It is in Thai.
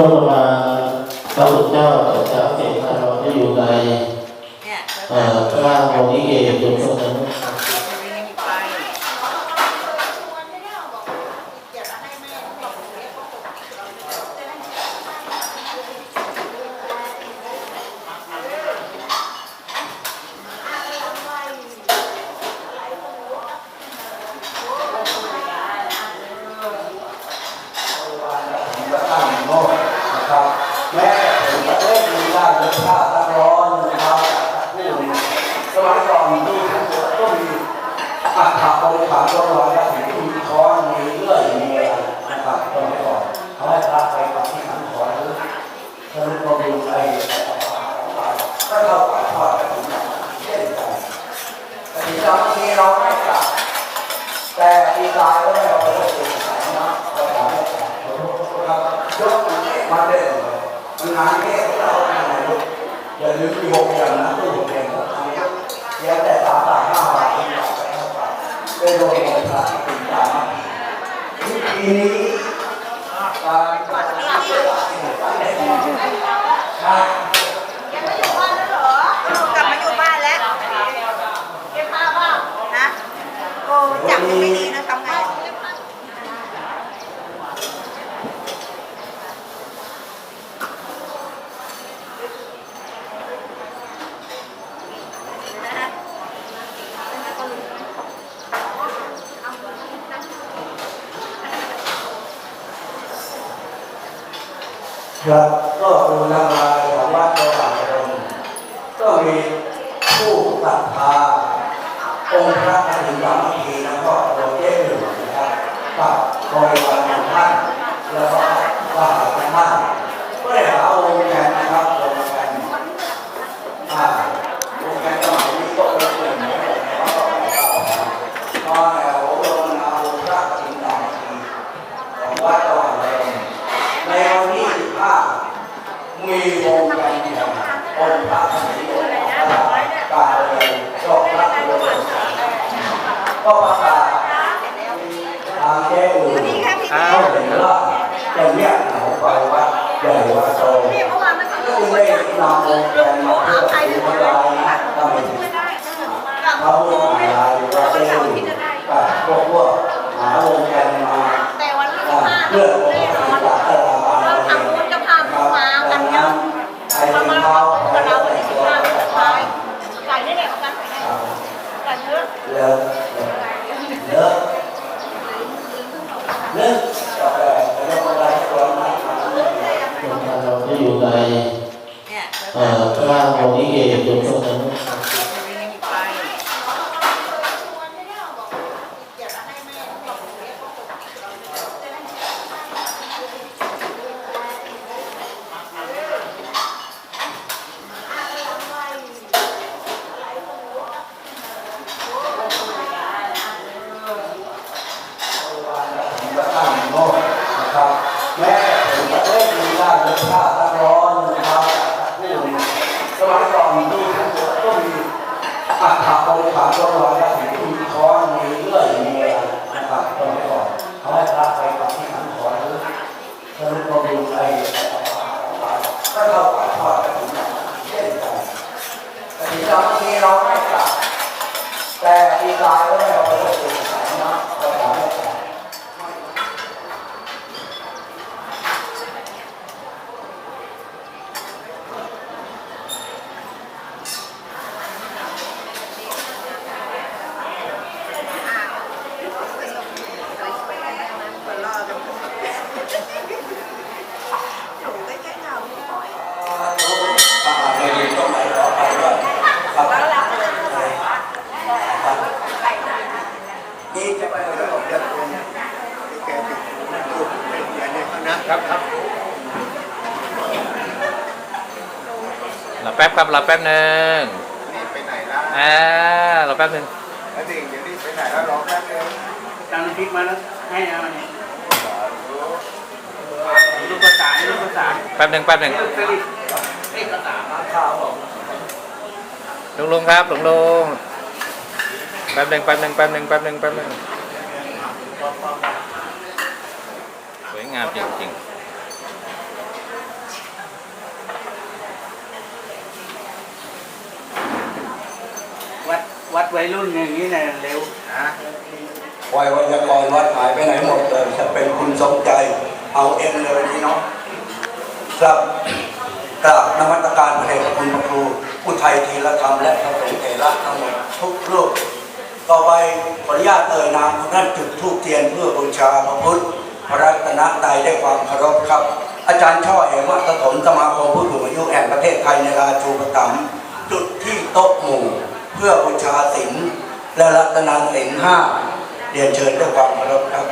ช่วงประมาณพระพุทธเจ้าจะจะเอกเราได้อยู่ในเนี่ยเอ่อร่างของนิเกจนช่วงนั้น วิ่งไป ก็ตั้งโน่นนะครับ แม้ผมจะเล่นมีได้รสชาติร้อนนะครับผู้สมัยก่อนที่ทั้งหมดก็มีอัฐบริขารตัวลอยและสิ่งที่มีค้อนมีเลื่อยมีอะไรนะครับสมัยก่อนเขาให้พระไปกับที่ขันถอนหรือสรุปก็ดูไอ้ก็เท่ากับทอดกระถิ่นเช่นกันกระถิ่นบางทีเราไม่กลับ แต่ปีกายก็ไม่เอาไปเล่นนะเราขอให้กลับ ครับ ยกมาเด่นมันงานแค่เราอะไรลูกอย่าลืมมีหกอย่างนะตู้หกอย่างของเขาเพียงแต่สามบาทห้าบาทที่อยากไปเท่าไหร่ได้โดนบริษัทถึงตามทีนี้การปัดที่ครับยังไม่อยู่บ้านแล้วเหรอกลับมาอยู่บ้านแล้วเก็บผ้าบ้างนะโอ้จับมือไม่ดีนะทำไงนะฮะ ครับก็ดูนามายของวัดโตหะรมก็มีผู้ศรัทธาองค์พระกฐินสามัคคีแล้วก็โดยเจ้าหนึ่งนะครับกับคอยวารของท่านแล้วก็ว่าของท่านก็ได้หาองค์แทนนะครับองค์แทนอ่าองค์แทนสมัยนี้ก็เป็นกลุ่มเหมือนกันนะครับก็ไปต่อครับตอนแถวลงนาองค์พระกฐินสามัคคีของวัดโตหะรมในวันที่15 มีวงการเดียวองค์พระสิริโอการเลยโชคพระโลก ก็ประกาศทางแก้อื่นเขาเห็นว่าจะเรียกเขาไปวัดใหญ่วัดโตพี่เมื่อวานมันก็ก็เลยนำองค์การมาเพื่อถือมาลายนะทำไมถึงเขาพูดอะไรว่าเจ้ากับพวกพวกหาวงการมาแต่วันที่อ่าห้าเพื่อองแน่ค์นพอระนสิริโอการเราทำบุญจะพาผู้มากันเยอะไอ้เขาที่มาเขากับเราวันไอ้ที่ที่ห้าเขาสุดท้ายไก่นี่แหละกันไก่ไก่เยอะ เลิกเลิก เลิกต่อไปเราที่อยู่ในเนี่ยเอ่อร่างของนิเกจนช่วงนั้น วิ่งไป ก็ตั้งโน่นนะครับ แม้ผมจะเล่นมีได้รสชาติร้อนนะครับผู้สมัยก่อนที่ทั้งหมดก็มีอัฐ บริขารตัวลอยและสิ่งคอนมีเลื่อยมีอะไรนะครับสมัยก่อนเขาให้พระไปกับที่ขันถอนหรือสรุปก็ดูไอ้ก็เราปัดทอดกระถิ่นเช่นกันแต่ที่บางทีเราไม่กลับแต่ปีกายก็ไม่เอาไปเลยนะเราขอให้กลับ ไม่ดีก็ไปต่อไปด้วยครับนี่จะไปเรื่องของเรื่องนี้แกติดลูกเป็นอย่างนี้นะครับครับ ร อแป๊บครับรอแป๊บหนึ่งนี่ไปไหนแล้วอ่ารอแป๊บหนึ่งแล้วเด็กเดี๋ยวนี้ไปไหนแล้วรอแป๊บนึงตังพริกมาแล้วให้เอาเนี่ยลูกกระต่ายลูกกระต่ายแป๊บหนึ่งแป๊บหนึ่งลูกสลิดเอ้กระต่ายข้าวบอกลุงลุงครับลุงลุงแป๊บหนึ่งแป๊บหนึ่งแป๊บหนึ่งแป๊บหนึ่งแป๊บหนึ่งต่อไปงามจริงวั วัยรุ่นอย่างนี้เนี่ยเร็วนะวัยวัยกรวัดหายไปไหนหมดเลยจะเป็นคุณสมใจเอาเองเลยพี่น้องครับกราบนมัตการพระเดชคุณครูผู้ไทยทีละธรรมและพระสงฆ์เถระทั้งหมดทุกรูปต่อไปขออนุญาตเอ่ยนามท่านจุดธูปเทียนเพื่อบูชาพระพุทธพระรัตนตรัยได้ความเคารพครับ อาจารย์ช่อเหมวัตถมสมาคมผู้สูงอายุแห่งประเทศไทยในราชูปถัมภ์จุดที่โต๊ะหมู่ เพื่อบูชาศีลและรัตนาศีลห้าเรียนเชิญด้วยความเคารพครับ